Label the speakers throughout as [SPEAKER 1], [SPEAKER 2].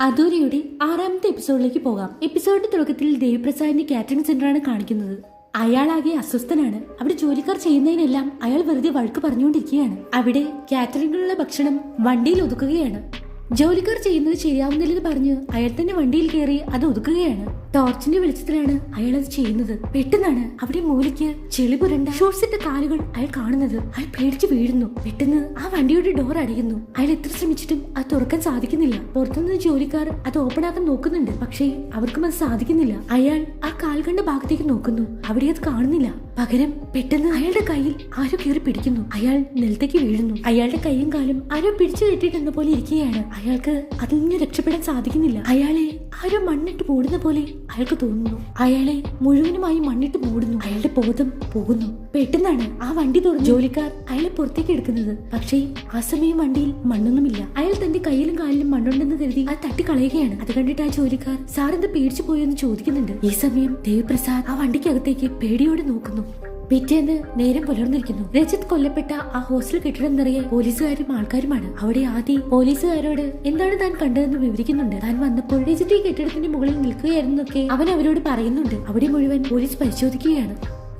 [SPEAKER 1] അധൂരയുടെ ആറാമത്തെ എപ്പിസോഡിലേക്ക് പോകാം. എപ്പിസോഡിന്റെ തുടക്കത്തിൽ ദേവിപ്രസാദിന്റെ കാറ്ററിംഗ് സെന്ററാണ് കാണിക്കുന്നത്. അയാളാകെ അസ്വസ്ഥനാണ്. അവിടെ ജോലിക്കാർ ചെയ്യുന്നതിനെല്ലാം അയാൾ വെറുതെ വഴക്ക് പറഞ്ഞുകൊണ്ടിരിക്കുകയാണ്. അവിടെ കാറ്ററിംഗിലുള്ള ഭക്ഷണം വണ്ടിയിൽ ഒതുക്കുകയാണ്. ജോലിക്കാർ ചെയ്യുന്നത് ശരിയാവുന്നില്ലെന്ന് പറഞ്ഞ് അയാൾ തന്നെ വണ്ടിയിൽ കയറി അത് ഒതുക്കുകയാണ്. ടോർച്ചിന്റെ വെളിച്ചത്തിലാണ് അയാൾ അത് ചെയ്യുന്നത്. പെട്ടെന്നാണ് അവിടെ മൂലയ്ക്ക് ചെളി പുരണ്ട ഷൂട്ട്സിന്റെ കാലുകൾ അയാൾ കാണുന്നത്. അയാൾ പേടിച്ച് വീഴുന്നു. പെട്ടെന്ന് ആ വണ്ടിയുടെ ഡോർ അടയുന്നു. അയാൾ എത്ര ശ്രമിച്ചിട്ടും അത് തുറക്കാൻ സാധിക്കുന്നില്ല. പുറത്തുനിന്ന് ജോലിക്കാർ അത് ഓപ്പൺ ആക്കാൻ നോക്കുന്നുണ്ട്. പക്ഷേ അവർക്കും അത് സാധിക്കുന്നില്ല. അയാൾ ആ കാൽ കണ്ട ഭാഗത്തേക്ക് നോക്കുന്നു. അവിടെ അത് കാണുന്നില്ല. പകരം പെട്ടെന്ന് അയാളുടെ കയ്യിൽ ആരോ കയറി പിടിക്കുന്നു. അയാൾ നിലത്തേക്ക് വീഴുന്നു. അയാളുടെ കൈയും കാലും ആരോ പിടിച്ചു കെട്ടിയിട്ടെന്ന പോലെ ഇരിക്കുകയാണ്. അയാൾക്ക് അതിൽ നിന്ന് രക്ഷപ്പെടാൻ സാധിക്കുന്നില്ല. അയാളെ ആരോ മണ്ണിട്ട് മൂടുന്ന പോലെ അയാൾക്ക് തോന്നുന്നു അയാളെ മുഴുവനുമായി മണ്ണിട്ട് മൂടുന്നു. അയാളുടെ ബോധം പോകുന്നു. പെട്ടെന്നാണ് ആ വണ്ടി തുറന്ന് ജോലിക്കാർ അയാളെ പുറത്തേക്ക് എടുക്കുന്നത്. പക്ഷേ ആ സമയം വണ്ടിയിൽ മണ്ണൊന്നുമില്ല. അയാൾ തന്റെ കയ്യിലും കാലിലും മണ്ണുണ്ടെന്ന് കരുതി അത് തട്ടിക്കളയുകയാണ്. അത് കണ്ടിട്ട് ആ ജോലിക്കാർ സാർ പേടിച്ചു പോയെന്ന് ചോദിക്കുന്നുണ്ട്. ഈ സമയം ദേവപ്രസാദ് ആ വണ്ടിക്കകത്തേക്ക് പേടിയോടെ നോക്കുന്നു. പിറ്റേന്ന് നേരം പുലർന്നിരിക്കുന്നു. രജിത് കൊല്ലപ്പെട്ട ആ ഹോസ്റ്റൽ കെട്ടിടം നിറയെ പോലീസുകാരും ആൾക്കാരുമാണ്. അവിടെ ആദ്യം പോലീസുകാരോട് എന്താണ് താൻ കണ്ടതെന്ന് വിവരിക്കുന്നുണ്ട്. താൻ വന്നപ്പോൾ രജിത് ഈ കെട്ടിടത്തിന്റെ മുകളിൽ നിൽക്കുകയായിരുന്നൊക്കെ അവൻ അവരോട് പറയുന്നുണ്ട്. അവിടെ മുഴുവൻ പോലീസ് പരിശോധിക്കുകയാണ്.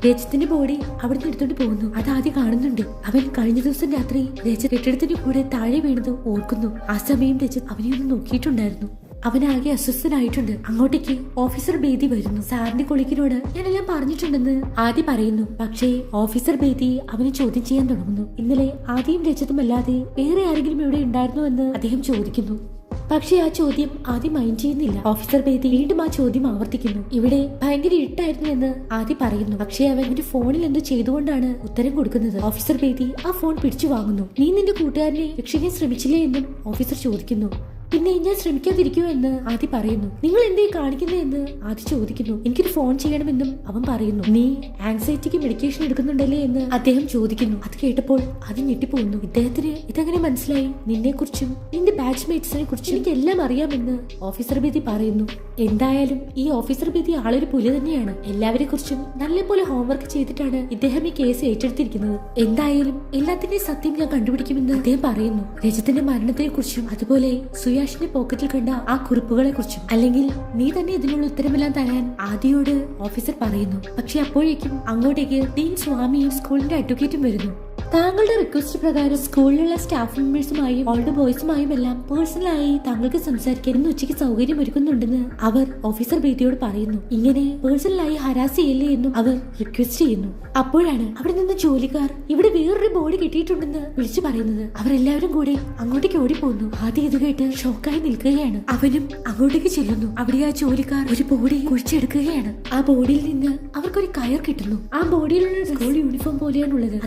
[SPEAKER 1] രജിത്തിന്റെ ബോഡി അവിടെ നിന്ന് എടുത്തോണ്ട് പോകുന്നു. അത് ആദ്യം കാണുന്നുണ്ട്. അവൻ കഴിഞ്ഞ ദിവസം രാത്രി രജിത് കെട്ടിടത്തിന്റെ കൂടെ താഴെ വീണത് ഓർക്കുന്നു. ആ സമയം രജിത് അവനെ ഒന്ന് നോക്കിയിട്ടുണ്ടായിരുന്നു. അവനാകെ അസ്വസ്ഥനായിട്ടുണ്ട്. അങ്ങോട്ടേക്ക് ഓഫീസർ ബേദി വരുന്നു. സാറിന്റെ കൊളിക്കിനോട് ഞാനെല്ലാം പറഞ്ഞിട്ടുണ്ടെന്ന്. ആദ്യം പറയുന്നു പക്ഷേ ഓഫീസർ ബേദി അവനെ ചോദ്യം ചെയ്യാൻ തുടങ്ങുന്നു. ഇന്നലെ ആദ്യം രജതും അല്ലാതെ വേറെ ആരെങ്കിലും ഇവിടെ ഉണ്ടായിരുന്നു എന്ന് അദ്ദേഹം ചോദിക്കുന്നു. പക്ഷേ ആ ചോദ്യം ആദ്യം മൈൻഡ് ചെയ്യുന്നില്ല. ഓഫീസർ ബേദി വീണ്ടും ആ ചോദ്യം ആവർത്തിക്കുന്നു. ഇവിടെ ഭയങ്കര ഇട്ടായിരുന്നു എന്ന് ആദ്യം പറയുന്നു. പക്ഷേ അവൻ എന്റെ ഫോണിൽ എന്തോ ചെയ്തുകൊണ്ടാണ് ഉത്തരം കൊടുക്കുന്നത്. ഓഫീസർ ബേദി ആ ഫോൺ പിടിച്ചു വാങ്ങുന്നു. നീ നിന്റെ കൂട്ടുകാരനെ രക്ഷിക്കാൻ ശ്രമിച്ചില്ലേ? എന്നും ഓഫീസർ ചോദിക്കുന്നു. പിന്നെ ഞാൻ ശ്രമിക്കാതിരിക്കുമോ എന്ന് ആദ്യം പറയുന്നു. നിങ്ങൾ എന്തേ കാണിക്കുന്നത് എന്ന് ആദ്യം ചോദിക്കുന്നു. എനിക്കൊരു ഫോൺ ചെയ്യണമെന്നും അവൻ പറയുന്നു. നീ ആങ്സൈറ്റിക്ക് മെഡിക്കേഷൻ എടുക്കുന്നുണ്ടല്ലേ? എന്ന് അദ്ദേഹം ചോദിക്കുന്നു. അത് കേട്ടപ്പോൾ അത് ഞെട്ടിപ്പോകുന്നു. ഇദ്ദേഹത്തിന് ഇതെങ്ങനെ മനസ്സിലായി? നിന്നെ കുറിച്ചും നിന്റെ ബാച്ച്മേറ്റ്സിനെ കുറിച്ചും എനിക്ക് എല്ലാം അറിയാമെന്ന് ഓഫീസർ ബേദി പറയുന്നു. എന്തായാലും ഈ ഓഫീസർ ബേദി ആളൊരു പുലി തന്നെയാണ്. എല്ലാവരെ കുറിച്ചും നല്ലപോലെ ഹോംവർക്ക് ചെയ്തിട്ടാണ് ഇദ്ദേഹം ഈ കേസ് ഏറ്റെടുത്തിരിക്കുന്നത്. എന്തായാലും എല്ലാത്തിന്റെയും സത്യം ഞാൻ കണ്ടുപിടിക്കുമെന്ന് അദ്ദേഹം പറയുന്നു. രജത്തിന്റെ മരണത്തെ കുറിച്ചും അതുപോലെ സുയാഷിന്റെ പോക്കറ്റിൽ കണ്ട ആ കുറിപ്പുകളെ കുറിച്ചും അല്ലെങ്കിൽ നീ തന്നെ ഇതിനുള്ള ഉത്തരമെല്ലാം തരാൻ ആദിയോട് ഓഫീസർ പറയുന്നു. പക്ഷെ അപ്പോഴേക്കും അങ്ങോട്ടേക്ക് ഡീൻ സ്വാമിയും സ്കൂളിന്റെ അഡ്വക്കേറ്റും വരുന്നു. താങ്കളുടെ റിക്വസ്റ്റ് പ്രകാരം സ്കൂളിലുള്ള സ്റ്റാഫ് മെമ്പേഴ്സുമായും ഓൾഡ് ബോയ്സുമായും എല്ലാം പേഴ്സണലായി താങ്കൾക്ക് സംസാരിക്കാൻ ഇന്ന് ഉച്ചയ്ക്ക് സൗകര്യം ഒരുക്കുന്നുണ്ടെന്ന് അവർ ഓഫീസർ ബേദിയോട് പറയുന്നു. ഇങ്ങനെ പേഴ്സണലായി ഹരാസ് ചെയ്യില്ലേ എന്നും അവർ റിക്വസ്റ്റ് ചെയ്യുന്നു. അപ്പോഴാണ് അവിടെ നിന്ന് ജോലിക്കാർ ഇവിടെ വേറൊരു ബോഡി കിട്ടിയിട്ടുണ്ടെന്ന് വിളിച്ചു പറയുന്നത്. അവരെല്ലാവരും കൂടി അങ്ങോട്ടേക്ക് ഓടിപ്പോകുന്നു ആദ്യം ഇത് കേട്ട് ഷോക്കായി നിൽക്കുകയാണ്. അവനും അങ്ങോട്ടേക്ക് ചെല്ലുന്നു. അവിടെ ആ ജോലിക്കാർ ഒരു ബോഡി കുഴിച്ചെടുക്കുകയാണ്. ആ ബോഡിയിൽ നിന്ന് അവർക്കൊരു കയർ കിട്ടുന്നു. ആ ബോഡിയിലുള്ള സ്കൂൾ യൂണിഫോം പോലെയാണുള്ളത്.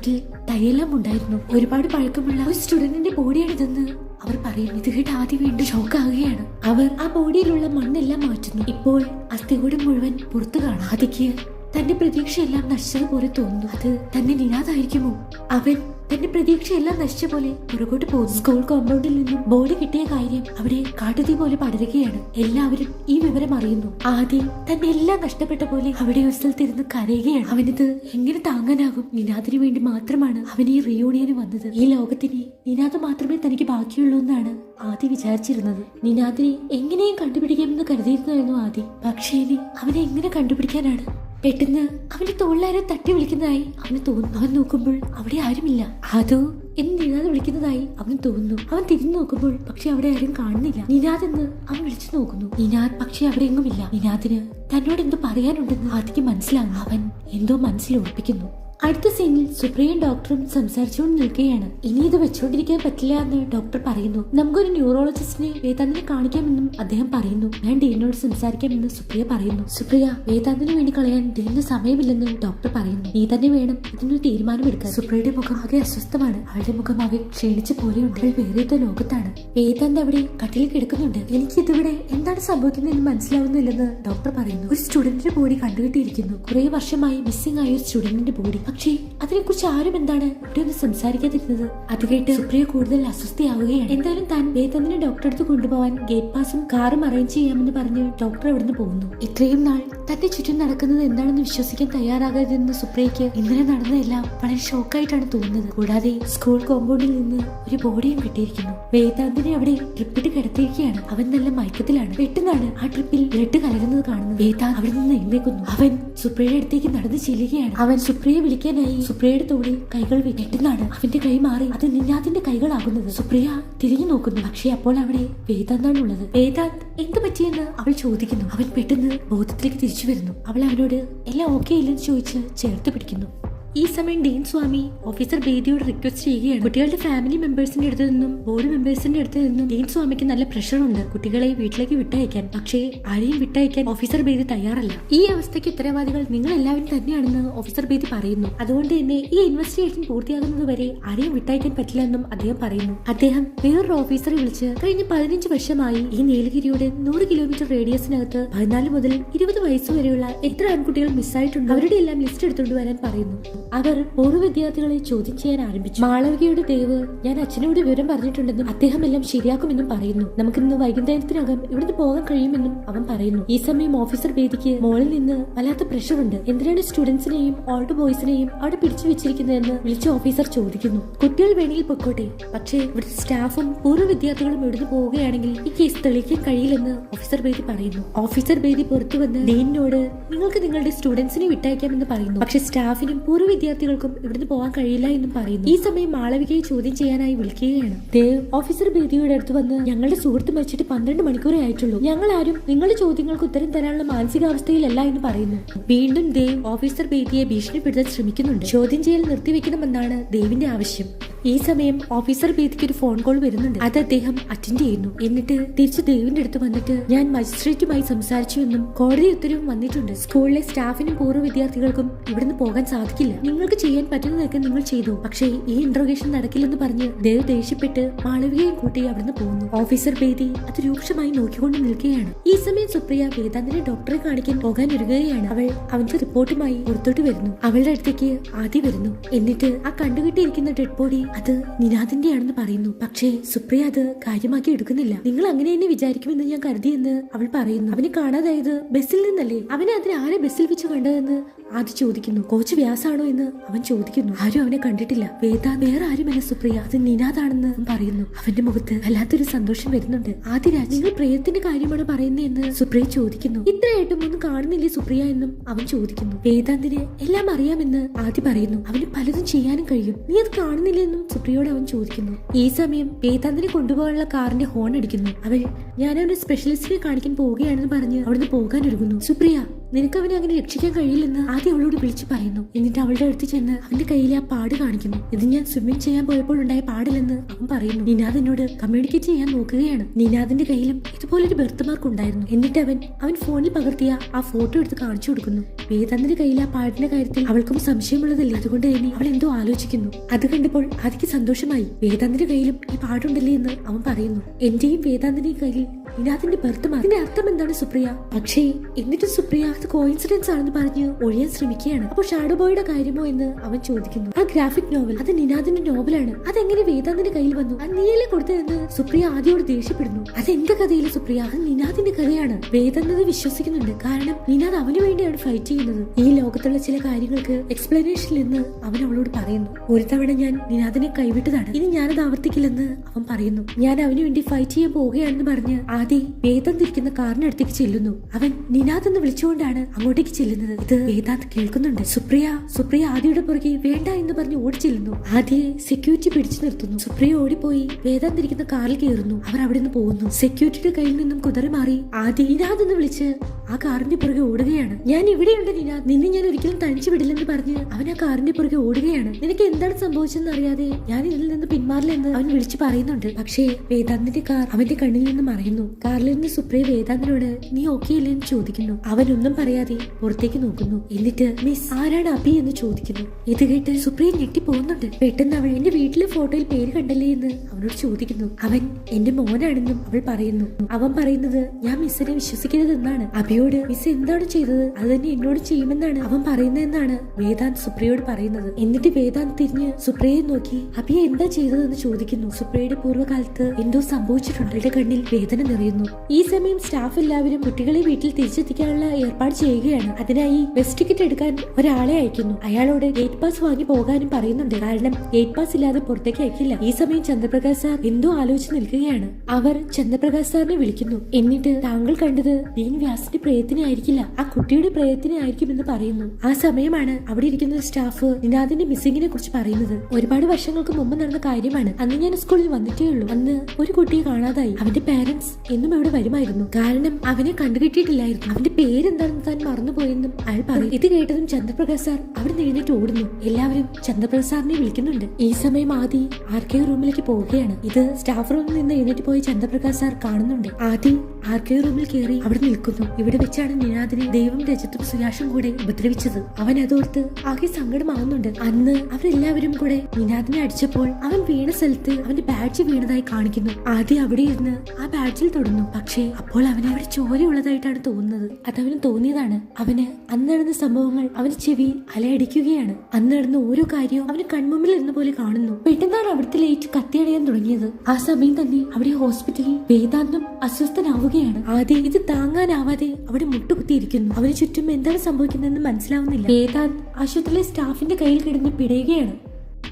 [SPEAKER 1] അതിൽ തയ്യെല്ലാം ഉണ്ടായിരുന്നു ഒരുപാട് പഴക്കമുള്ള ഒരു സ്റ്റുഡന്റിന്റെ ബോഡിയാണ് ഇതെന്ന് അവർ പറയുന്നു. ഇത് കേട്ട് ആദ്യം വീണ്ടും ഷോക്കാവുകയാണ് അവർ ആ ബോഡിയിലുള്ള മണ്ണെല്ലാം മാറ്റുന്നു. ഇപ്പോൾ അസ്ഥികൂടം മുഴുവൻ പുറത്തു കാണാം. ആദിക്ക് തന്റെ പ്രതീക്ഷയെല്ലാം നശിച്ചതുപോലെ തോന്നുന്നു. അത് തന്നെ നിരാതായിരിക്കുമോ അവൻ തന്റെ പ്രതീക്ഷയെല്ലാം നശിച്ച പോലെ പുറകോട്ട് പോകുന്നു. സ്കൂൾ കോമ്പൗണ്ടിൽ നിന്നും ബോഡി കിട്ടിയ കാര്യം അവിടെ കാട്ടുതീ പോലെ പടരുകയാണ്. എല്ലാവരും ഈ വിവരം അറിയുന്നു. ആദ്യം തന്നെ എല്ലാം നഷ്ടപ്പെട്ട പോലെ അവിടെ ഒരു സ്ഥലത്തിരുന്ന് കരയുകയാണ്. അവനിത് എങ്ങനെ താങ്ങാനാകും? നിനാദിന് വേണ്ടി മാത്രമാണ് അവൻ ഈ റിയൂണിയന് വന്നത്. ഈ ലോകത്തിന് നിനാദ് മാത്രമേ തനിക്ക് ബാക്കിയുള്ളൂ എന്നാണ് ആദ്യം വിചാരിച്ചിരുന്നത്. നിനാദിനെ എങ്ങനെയും കണ്ടുപിടിക്കാമെന്ന് കരുതിയിരുന്നായിരുന്നു ആദ്യം പക്ഷേ ഇനി അവനെ എങ്ങനെ കണ്ടുപിടിക്കാനാണ്? പെട്ടെന്ന് അവന്റെ തോളിലാരെ തട്ടി വിളിക്കുന്നതായി അവന് തോന്നുന്നു അവൻ നോക്കുമ്പോൾ അവിടെ ആരുമില്ല. അതോ എന്ന് നിനാദ് വിളിക്കുന്നതായി അവൻ തോന്നുന്നു. അവൻ തിരിഞ്ഞു നോക്കുമ്പോൾ പക്ഷെ അവിടെ ആരും കാണുന്നില്ല. നിനാദ് എന്ന് അവൻ വിളിച്ചു നോക്കുന്നു. നിനാദ് പക്ഷെ അവിടെ എങ്ങുമില്ല. നിനാദിന് തന്നോട് എന്തോ പറയാനുണ്ടെന്ന് ആദ്യം മനസ്സിലാകുന്നു. അവൻ എന്തോ മനസ്സിൽ ഉറപ്പിക്കുന്നു. അടുത്ത സീനിൽ സുപ്രിയും ഡോക്ടറും സംസാരിച്ചുകൊണ്ട് നിൽക്കുകയാണ്. ഇനി ഇത് വെച്ചുകൊണ്ടിരിക്കാൻ പറ്റില്ല എന്ന് ഡോക്ടർ പറയുന്നു. നമുക്കൊരു ന്യൂറോളജിസ്റ്റിനെ വേദാന്തിനെ കാണിക്കാമെന്നും അദ്ദേഹം പറയുന്നു. ഞാൻ ഡീനോട് സംസാരിക്കാമെന്ന് സുപ്രിയ പറയുന്നു. സുപ്രിയ വേദാന്തിന് വേണ്ടി കളയാൻ ഡീനിന് സമയമില്ലെന്ന് ഡോക്ടർ പറയുന്നു. നീ തന്നെ വേണം ഇതിനൊരു തീരുമാനമെടുക്കാൻ. സുപ്രിയയുടെ മുഖം ആകെ അസ്വസ്ഥമാണ്. അവളുടെ മുഖം ആകെ ക്ഷീണിച്ച് പോലെയുണ്ട്. അവൾ വേറെ ലോകത്താണ്. വേദാന്ത് അവിടെ കട്ടിലിൽ കിടക്കുന്നുണ്ട്. എനിക്ക് ഇതിവിടെ എന്താണ് സംഭവിക്കുന്നതെന്ന് മനസ്സിലാവുന്നില്ലെന്ന് ഡോക്ടർ പറയുന്നു. ഒരു സ്റ്റുഡന്റിന്റെ ബോഡി കണ്ടുകിട്ടിയിരിക്കുന്നു. കുറെ വർഷമായി മിസ്സിംഗ് ആയ ഒരു സ്റ്റുഡന്റിന്റെ ബോഡി. പക്ഷേ അതിനെക്കുറിച്ച് ആരും എന്താണ് ഇവിടെ ഒന്ന് സംസാരിക്കാതിരുന്നത്? അത് കേട്ട് സുപ്രിയ കൂടുതൽ അസ്വസ്ഥയാവുകയാണ്. എന്തായാലും താൻ വേദന്തിനെ ഡോക്ടറെ അടുത്ത് കൊണ്ടുപോകാൻ ഗേറ്റ് പാസും കാറും അറേഞ്ച് ചെയ്യാമെന്ന് പറഞ്ഞ് ഡോക്ടർ അവിടുന്ന് പോകുന്നു. ഇത്രയും നാൾ തന്റെ ചുറ്റും നടക്കുന്നത് എന്താണെന്ന് വിശ്വസിക്കാൻ തയ്യാറാകാതിരുന്ന സുപ്രിയയ്ക്ക് ഇന്നലെ നടന്നതെല്ലാം വളരെ ഷോക്കായിട്ടാണ് തോന്നുന്നത്. കൂടാതെ സ്കൂൾ കോമ്പൗണ്ടിൽ നിന്ന് ഒരു ബോഡിയും കിട്ടിയിരിക്കുന്നു. വേദാന്തിനെ അവിടെ ട്രിപ്പിട്ട് കിടത്തിയിരിക്കുകയാണ്. അവൻ നല്ല മയക്കത്തിലാണ്. പെട്ടെന്നാണ് ആ ട്രിപ്പിൽ ബ്ലഡ് കലരുന്നത് കാണുന്നത്. വേദാന്ത് അവിടെ നിന്ന് എഴുന്നേക്കുന്നു അവൻ സുപ്രിയയുടെ അടുത്തേക്ക് നടന്ന് ചെല്ലുകയാണ്. അവൻ സുപ്രിയയെ വിളിക്കാനായി സുപ്രിയയുടെ തോളിൽ കൈകൾ വെട്ടുന്നതാണ് അവന്റെ കൈ മാറി അത് നിന്നാഥിന്റെ കൈകളാകുന്നത്. സുപ്രിയ തിരിഞ്ഞു നോക്കുന്നു. പക്ഷേ അപ്പോൾ അവിടെ വേദാന്താണ് ഉള്ളത് വേദാന്ത് എന്ത് പറ്റിയെന്ന്? അവൾ ചോദിക്കുന്നു. അവൻ പെട്ടെന്ന് ബോധത്തിലേക്ക് തിരിച്ചു വരുന്നു. അവൾ അവനോട് എല്ലാം ഓക്കെ ഇല്ലെന്ന് ചോദിച്ച് ചേർത്ത് പിടിക്കുന്നു. ഈ സമയം ഡീൻ സ്വാമി ഓഫീസർ ബേദിയോട് റിക്വസ്റ്റ് ചെയ്യുകയാണ്. കുട്ടികളുടെ ഫാമിലി മെമ്പേഴ്സിന്റെ അടുത്ത് നിന്നും ബോർഡ് മെമ്പേഴ്സിന്റെ അടുത്ത് നിന്നും ഡീൻ സ്വാമിക്ക് നല്ല പ്രഷർ ഉണ്ട്. കുട്ടികളെ വീട്ടിലേക്ക് വിട്ടയക്കാൻ. പക്ഷേ ആരെയും വിട്ടയക്കാൻ ഓഫീസർ ബേദി തയ്യാറല്ല. ഈ അവസ്ഥയ്ക്ക് ഉത്തരവാദികൾ നിങ്ങൾ എല്ലാവരും തന്നെയാണെന്ന് ഓഫീസർ ബേദി പറയുന്നു. അതുകൊണ്ട് തന്നെ ഈ ഇൻവെസ്റ്റിഗേഷൻ പൂർത്തിയാകുന്നത് വരെ ആരെയും വിട്ടയക്കാൻ പറ്റില്ല എന്നും അദ്ദേഹം പറയുന്നു. അദ്ദേഹം വേറൊരു ഓഫീസറെ വിളിച്ച് കഴിഞ്ഞ പതിനഞ്ച് വർഷമായി ഈ നീലഗിരിയുടെ നൂറ് കിലോമീറ്റർ റേഡിയസിനകത്ത് പതിനാല് മുതൽ ഇരുപത് വയസ്സ് വരെയുള്ള എത്ര ആൺകുട്ടികൾ മിസ്സായിട്ടുണ്ട് അവരുടെ എല്ലാം ലിസ്റ്റ് എടുത്തുകൊണ്ട് വരാൻ പറയുന്നു. അവർ പൂർവ വിദ്യാർത്ഥികളെ ചോദ്യം ചെയ്യാൻ ആരംഭിച്ചു. മാളവികയുടെ ദേവ് ഞാൻ അച്ഛനോട് വിവരം പറഞ്ഞിട്ടുണ്ടെന്നും അദ്ദേഹം എല്ലാം ശരിയാക്കുമെന്നും പറയുന്നു. നമുക്കിന്ന് വൈകുന്നേരത്തിനകം ഇവിടുന്ന് പോകാൻ കഴിയുമെന്നും അവൻ പറയുന്നു. ഈ സമയം ഓഫീസർ വേദിക്ക് മോളിൽ നിന്ന് വല്ലാത്ത പ്രഷർ ഉണ്ട് എന്തിനാണ് സ്റ്റുഡൻസിനെയും ഓൾഡ് ബോയ്സിനെയും അവിടെ പിടിച്ചു വെച്ചിരിക്കുന്നതെന്ന് വിളിച്ച ഓഫീസർ ചോദിക്കുന്നു. കുട്ടികൾ വേണമെങ്കിൽ പൊക്കോട്ടെ. പക്ഷേ ഇവിടുത്തെ സ്റ്റാഫും പൂർവ വിദ്യാർത്ഥികളും ഇവിടുന്ന് പോവുകയാണെങ്കിൽ ഈ കേസ് തെളിയിക്കാൻ കഴിയില്ലെന്ന് ഓഫീസർ ബേദി പറയുന്നു. ഓഫീസർ ബേദി പുറത്തു വന്ന് ഡീനിനോട് നിങ്ങൾക്ക് നിങ്ങളുടെ സ്റ്റുഡൻസിനെ വിട്ടയക്കാമെന്ന് പറയുന്നു. പക്ഷേ സ്റ്റാഫിനും പൂർവ വിദ്യാർത്ഥികൾക്കും ഇവിടുന്ന് പോകാൻ കഴിയില്ല എന്നും പറയുന്നു. ഈ സമയം മാളവികയെ ചോദ്യം ചെയ്യാനായി വിളിക്കുകയാണ്. ദേവ് ഓഫീസർ ബേദിയുടെ അടുത്ത് വന്ന് ഞങ്ങളുടെ സുഹൃത്ത് മരിച്ചിട്ട് പന്ത്രണ്ട് മണിക്കൂറേ ആയിട്ടുള്ളൂ. ഞങ്ങൾ ആരും നിങ്ങളുടെ ചോദ്യങ്ങൾക്ക് ഉത്തരം തരാനുള്ള മാനസികാവസ്ഥയിലല്ല എന്ന് പറയുന്നു. വീണ്ടും ദേവ് ഓഫീസർ ബേദിയെ ഭീഷണിപ്പെടുത്താൻ ശ്രമിക്കുന്നുണ്ട്. ചോദ്യം ചെയ്യൽ നിർത്തിവെക്കണമെന്നാണ് ദേവിന്റെ ആവശ്യം. ഈ സമയം ഓഫീസർ ബേദിക്ക് ഒരു ഫോൺ കോൾ വരുന്നുണ്ട്. അത് അദ്ദേഹം അറ്റൻഡ് ചെയ്യുന്നു. എന്നിട്ട് തിരിച്ച് ദേവിന്റെ അടുത്ത് വന്നിട്ട് ഞാൻ മജിസ്ട്രേറ്റുമായി സംസാരിച്ചു എന്നും കോടതി ഉത്തരവും വന്നിട്ടുണ്ട്. സ്കൂളിലെ സ്റ്റാഫിനും പൂർവ വിദ്യാർത്ഥികൾക്കും ഇവിടുന്ന് പോകാൻ സാധിക്കില്ല. നിങ്ങൾക്ക് ചെയ്യാൻ പറ്റുന്നതൊക്കെ നിങ്ങൾ ചെയ്തു. പക്ഷേ ഈ ഇന്റർഗേഷൻ നടക്കില്ലെന്ന് പറഞ്ഞ് ദേവ് ദേഷ്യപ്പെട്ട് മാളവികയും കൂട്ടി അവിടുന്ന് പോകുന്നു ഓഫീസർ ബേദി അത് രൂക്ഷമായി നോക്കിക്കൊണ്ട് നിൽക്കുകയാണ്. ഈ സമയം സുപ്രിയ വേദാന്തിനെ ഡോക്ടറെ കാണിക്കാൻ പോകാൻ ഒരുങ്ങുകയാണ്. അവൾ അവന്റെ റിപ്പോർട്ടുമായി പുറത്തോട്ട് വരുന്നു. അവളുടെ അടുത്തേക്ക് ആദ്യം വരുന്നു. എന്നിട്ട് ആ കണ്ടുകിട്ടിയിരിക്കുന്ന ഡെഡ് ബോഡി അത് നിനാദിന്റെയാണെന്ന് പറയുന്നു. പക്ഷേ സുപ്രിയ അത് കാര്യമാക്കി എടുക്കുന്നില്ല. നിങ്ങൾ അങ്ങനെ തന്നെ വിചാരിക്കുമെന്ന് ഞാൻ കരുതിയെന്ന് അവൾ പറയുന്നു. അവനെ കാണാതായത് ബസ്സിൽ നിന്നല്ലേ? അവനെ അതിന് ആരെ ബസ്സിൽ വെച്ച് കണ്ടതെന്ന് ആദ്യ ചോദിക്കുന്നു കോച്ച് വ്യാസാണോ എന്ന്? അവൻ ചോദിക്കുന്നു ആരും അവനെ കണ്ടിട്ടില്ല. വേദ വേറെ ആരുമല്ല സുപ്രിയ. അത് നിനാദാണെന്ന് പറയുന്നു. അവന്റെ മുഖത്ത് വല്ലാത്തൊരു സന്തോഷം വരുന്നുണ്ട്. ആദിരാജ് നിങ്ങൾ പ്രേതത്തിന്റെ കാര്യമാണ് പറയുന്നതെന്ന് സുപ്രിയ ചോദിക്കുന്നു ഇത്രയായിട്ടും ഒന്നും കാണുന്നില്ലേ സുപ്രിയ? എന്നും അവൻ ചോദിക്കുന്നു വേദാന്തിന് എല്ലാം അറിയാമെന്ന് ആദ്യ പറയുന്നു. അവന് പലതും ചെയ്യാനും കഴിയും. നീ അത് കാണുന്നില്ലെന്നും സുപ്രിയോട് അവൻ ചോദിക്കുന്നു ഈ സമയം വേദാന്തിനെ കൊണ്ടുപോകാനുള്ള കാറിന്റെ ഹോൺ അടിക്കുന്നു. അവൾ ഞാൻ അവന്റെ സ്പെഷ്യലിസ്റ്റിനെ കാണിക്കാൻ പോവുകയാണെന്ന് പറഞ്ഞ് അവിടുന്ന് പോകാൻ ഒരുങ്ങുന്നു സുപ്രിയ നിനക്ക് അവനെ അങ്ങനെ രക്ഷിക്കാൻ കഴിയില്ലെന്ന് ആദ്യം അവളോട് വിളിച്ചു പറയുന്നു. എന്നിട്ട് അവളുടെ അടുത്ത് ചെന്ന് അവന്റെ കയ്യിലെ ആ പാട് കാണിക്കുന്നു. ഇത് ഞാൻ സ്വിമ്മിംഗ് ചെയ്യാൻ പോയപ്പോൾ ഉണ്ടായ പാടില്ലെന്ന് അവൻ പറയുന്നു. നിനാദ് എന്നോട് കമ്മ്യൂണിക്കേറ്റ് ചെയ്യാൻ നോക്കുകയാണ്. നിനാദിന്റെ കയ്യിലും ഇതുപോലൊരു ബെർത്ത് മാർക്ക് ഉണ്ടായിരുന്നു. എന്നിട്ട് അവൻ അവൻ ഫോണിൽ പകർത്തിയ ആ ഫോട്ടോ എടുത്ത് കാണിച്ചു കൊടുക്കുന്നു. വേദാന്തിന്റെ കയ്യിലെ ആ പാടിന്റെ കാര്യത്തിൽ അവൾക്കും സംശയമുള്ളതല്ലേ. അതുകൊണ്ട് തന്നെ അവൾ എന്തോ ആലോചിക്കുന്നു. അത് കണ്ടപ്പോൾ അതിക്ക് സന്തോഷമായി. വേദാന്തിന്റെ കയ്യിലും ഈ പാടുണ്ടല്ലേ എന്ന് അവൻ പറയുന്നു. എന്റെയും വേദാന്തിന്റെയും കയ്യിൽ നിനാദിന്റെ ബർത്ത് ഇതിന്റെ അർത്ഥം എന്താണ് സുപ്രിയ? പക്ഷേ എന്നിട്ടും സുപ്രിയ അത് കോയിൻസിഡൻസ് ആണെന്ന് പറഞ്ഞ് ഒഴിയാൻ ശ്രമിക്കുകയാണ്. അപ്പോൾ ഷാഡോ ബോയുടെ കാര്യമോ എന്ന് അവൻ ചോദിക്കുന്നു. ആ ഗ്രാഫിക് നോവൽ അത് നിനാദിന്റെ നോവലാണ് അതെങ്ങനെ വേദാന്തിന്റെ കയ്യിൽ വന്നു? അത് നീയല്ലേ കൊടുത്തതെന്ന് സുപ്രിയ ആദ്യോട് ദേഷ്യപ്പെടുന്നു. അത് എന്റെ കഥയിലെ സുപ്രിയ അത് നിനാദിന്റെ കഥയാണ്. വേദാന്തത് വിശ്വസിക്കുന്നുണ്ട്. കാരണം നിനാദ് അവന് വേണ്ടിയാണ് ഫൈറ്റ് ചെയ്യുന്നത്. ഈ ലോകത്തുള്ള ചില കാര്യങ്ങൾക്ക് എക്സ്പ്ലനേഷൻ എന്ന് അവൻ അവളോട് പറയുന്നു. ഒരു തവണ ഞാൻ നിനാദിനെ കൈവിട്ടതാണ്. ഇനി ഞാനത് ആവർത്തിക്കില്ലെന്ന് അവൻ പറയുന്നു. ഞാൻ അവന് വേണ്ടി ഫൈറ്റ് ചെയ്യാൻ പോവുകയാണെന്ന് പറഞ്ഞ് ആദി വേദം ഇരിക്കുന്ന കാറിനടുത്തേക്ക് ചെല്ലുന്നു. അവൻ നിനാദ് എന്ന് വിളിച്ചുകൊണ്ടാണ് അങ്ങോട്ടേക്ക് ചെല്ലുന്നത്. ഇത് വേദാന്ത് കേൾക്കുന്നുണ്ട്. സുപ്രിയ സുപ്രിയ ആദിയുടെ പുറകെ വേണ്ട എന്ന് പറഞ്ഞ് ഓടി ചെല്ലുന്നു. ആദിയെ സെക്യൂരിറ്റി പിടിച്ചു നിർത്തുന്നു. സുപ്രിയ ഓടിപ്പോയി വേദാന്ത് ഇരിക്കുന്ന കാറിൽ കയറുന്നു. അവർ അവിടെ നിന്ന് പോകുന്നു സെക്യൂരിറ്റിയുടെ കയ്യിൽ നിന്നും കുതറി മാറി ആദി നിനാദ് എന്ന് വിളിച്ച് ആ കാറിന്റെ പുറകെ ഓടുകയാണ്. ഞാൻ ഇവിടെയുണ്ട് നീന. നിന്നെ ഞാൻ ഒരിക്കലും തനിച്ചു വിടില്ലെന്ന് പറഞ്ഞ് അവൻ ആ കാറിന്റെ പുറകെ ഓടുകയാണ്. നിനക്ക് എന്താണ് സംഭവിച്ചതെന്ന് അറിയാതെ ഞാൻ ഇതിൽ നിന്ന് പിന്മാറില്ലെന്ന് അവൻ വിളിച്ചു പറയുന്നുണ്ട്. പക്ഷേ വേദാന്തിന്റെ കാർ അവന്റെ കണ്ണിൽ നിന്ന് മറയുന്നു. കാറിൽ നിന്ന് സുപ്രിയ വേദാന്തിനോട് നീ ഓക്കെ ഇല്ലെന്ന് ചോദിക്കുന്നു. അവനൊന്നും പറയാതെ പുറത്തേക്ക് നോക്കുന്നു. എന്നിട്ട് മിസ് ആരാണ് അഭി എന്ന് ചോദിക്കുന്നു. ഇത് കേട്ട് സുപ്രിയ ഞെട്ടി പോകുന്നുണ്ട് പെട്ടെന്ന് അവൾ എന്റെ വീട്ടിലെ ഫോട്ടോയിൽ പേര് കണ്ടല്ലേ എന്ന് അവനോട് ചോദിക്കുന്നു. അവൻ എന്റെ മോനാണെന്നും അവൾ പറയുന്നു. അവൻ പറയുന്നത് ഞാൻ മിസ്സിനെ വിശ്വസിക്കരുതെന്നാണ്. അബിയോട് സുപ്രിയോട് മിസ് എന്താണ് ചെയ്തത്? അത് തന്നെ എന്നോട് ചെയ്യുമെന്നാണ് അവൻ പറയുന്നതെന്നാണ് വേദാന്ത് സുപ്രിയോട് പറയുന്നത്. എന്നിട്ട് വേദാന്ത് തിരിഞ്ഞ് സുപ്രിയയെ നോക്കി. അഭിയ എന്താ ചെയ്തതെന്ന് ചോദിക്കുന്നു. സുപ്രിയയുടെ പൂർവകാലത്ത് എന്തോ സംഭവിച്ചിട്ടുണ്ട്. അവളുടെ കണ്ണിൽ വേദന നിറയുന്നു. ഈ സമയം സ്റ്റാഫ് എല്ലാവരും കുട്ടികളെ വീട്ടിൽ തിരിച്ചെത്തിക്കാനുള്ള ഏർപ്പാട് ചെയ്യുകയാണ്. അതിനായി ബസ് ടിക്കറ്റ് എടുക്കാൻ ഒരാളെ അയക്കുന്നു. അയാളോട് ഗേറ്റ് പാസ് വാങ്ങി പോകാനും പറയുന്നുണ്ട്. കാരണം ഗേറ്റ് പാസ് ഇല്ലാതെ പുറത്തേക്ക് അയക്കില്ല. ഈ സമയം ചന്ദ്രപ്രകാശ് സാർ എന്തോ ആലോചിച്ച് നിൽക്കുകയാണ്. അവർ ചന്ദ്രപ്രകാശ് സാറിനെ വിളിക്കുന്നു. എന്നിട്ട് താങ്കൾ കണ്ടത് ദീൻ വ്യാസിന്റെ പ്രയത്തിനെ ആയിരിക്കില്ല ആ കുട്ടിയുടെ പ്രയത്തിനെ ആയിരിക്കുമെന്ന് പറയുന്നു. ആ സമയമാണ് അവിടെ ഇരിക്കുന്ന സ്റ്റാഫ് നിനാദിന്റെ മിസ്സിങ്ങിനെ കുറിച്ച് പറയുന്നത്. ഒരുപാട് വർഷങ്ങൾക്ക് മുമ്പ് നടന്ന കാര്യമാണ്. അന്ന് ഞാൻ സ്കൂളിൽ വന്നിട്ടേ ഉള്ളൂ. അന്ന് ഒരു കുട്ടിയെ കാണാതായി. അവന്റെ പാരന്റ്സ് എന്നും ഇവിടെ വരുമായിരുന്നു. കാരണം അവനെ കണ്ടുകിട്ടിയിട്ടില്ലായിരുന്നു. അവന്റെ പേരെന്താണെന്ന് താൻ മറന്നുപോയെന്നും അയാൾ പറയും. ഇത് കേട്ടതും ചന്ദ്രപ്രകാശ് സാർ അവിടെ എഴുന്നേറ്റ് ഓടുന്നു. എല്ലാവരും ചന്ദ്രപ്രകാശ് സാറിനെ വിളിക്കുന്നുണ്ട്. ഈ സമയം ആദി ആർ കെ റൂമിലേക്ക് പോവുകയാണ്. ഇത് സ്റ്റാഫ് റൂമിൽ നിന്ന് എഴുന്നേറ്റ് പോയി ചന്ദ്രപ്രകാശ് സാർ കാണുന്നുണ്ട്. ആദി ആർ കെ റൂമിൽ കയറി അവിടെ നിൽക്കുന്നു. ഇവിടെ വെച്ചാണ് നിനാദിനെ ദൈവം രജത്തും സുയാഷും കൂടെ ഉപദ്രവിച്ചത്. അവൻ അതോർത്ത് ആകെ സങ്കടമാവുന്നുണ്ട്. അന്ന് അവരെല്ലാവരും കൂടെ നിനാദിനെ അടിച്ചപ്പോൾ അവൻ വീണ സ്ഥലത്ത് അവന്റെ ബാഡ്ജ് വീണതായി കാണിക്കുന്നു. ആദ്യം അവിടെ ഇരുന്ന് ആ ബാഡ്ജിൽ തൊടുന്നു. പക്ഷേ അപ്പോൾ അവന് അവിടെ ചോരയുള്ളതായിട്ടാണ് തോന്നുന്നത്. അതവന് തോന്നിയതാണ് അവന് അന്ന് നടന്ന സംഭവങ്ങൾ അവന് ചെവിയിൽ അലയടിക്കുകയാണ്. അന്ന് നടന്ന ഓരോ കാര്യവും അവന് കൺമുമ്പിൽ ഇരുന്ന പോലെ കാണുന്നു. പെട്ടെന്നാണ് അവിടുത്തെ ലൈറ്റ് കത്തിയടയാൻ തുടങ്ങിയത്. ആ സമയം തന്നെ അവിടെ ഹോസ്പിറ്റലിൽ വേദാന്തം അസ്വസ്ഥനാവുകയാണ്. ആദ്യം ഇത് താങ്ങാനാവാതെ അവിടെ മുട്ടുകുത്തിയിരിക്കുന്നു. അവന് ചുറ്റും എന്താണ് സംഭവിക്കുന്നതെന്ന് മനസ്സിലാവുന്നില്ല. വേദാന്ത് ആശുപത്രിയിലെ സ്റ്റാഫിന്റെ കയ്യിൽ കിടന്ന് പിടയുകയാണ്.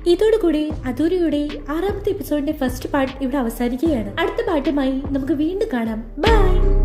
[SPEAKER 1] ഇതോടുകൂടി അതൂരിയുടെ ആറാമത്തെ എപ്പിസോഡിന്റെ ഫസ്റ്റ് പാർട്ട് ഇവിടെ അവസാനിക്കുകയാണ്. അടുത്ത പാട്ടുമായി നമുക്ക് വീണ്ടും കാണാം. ബൈ!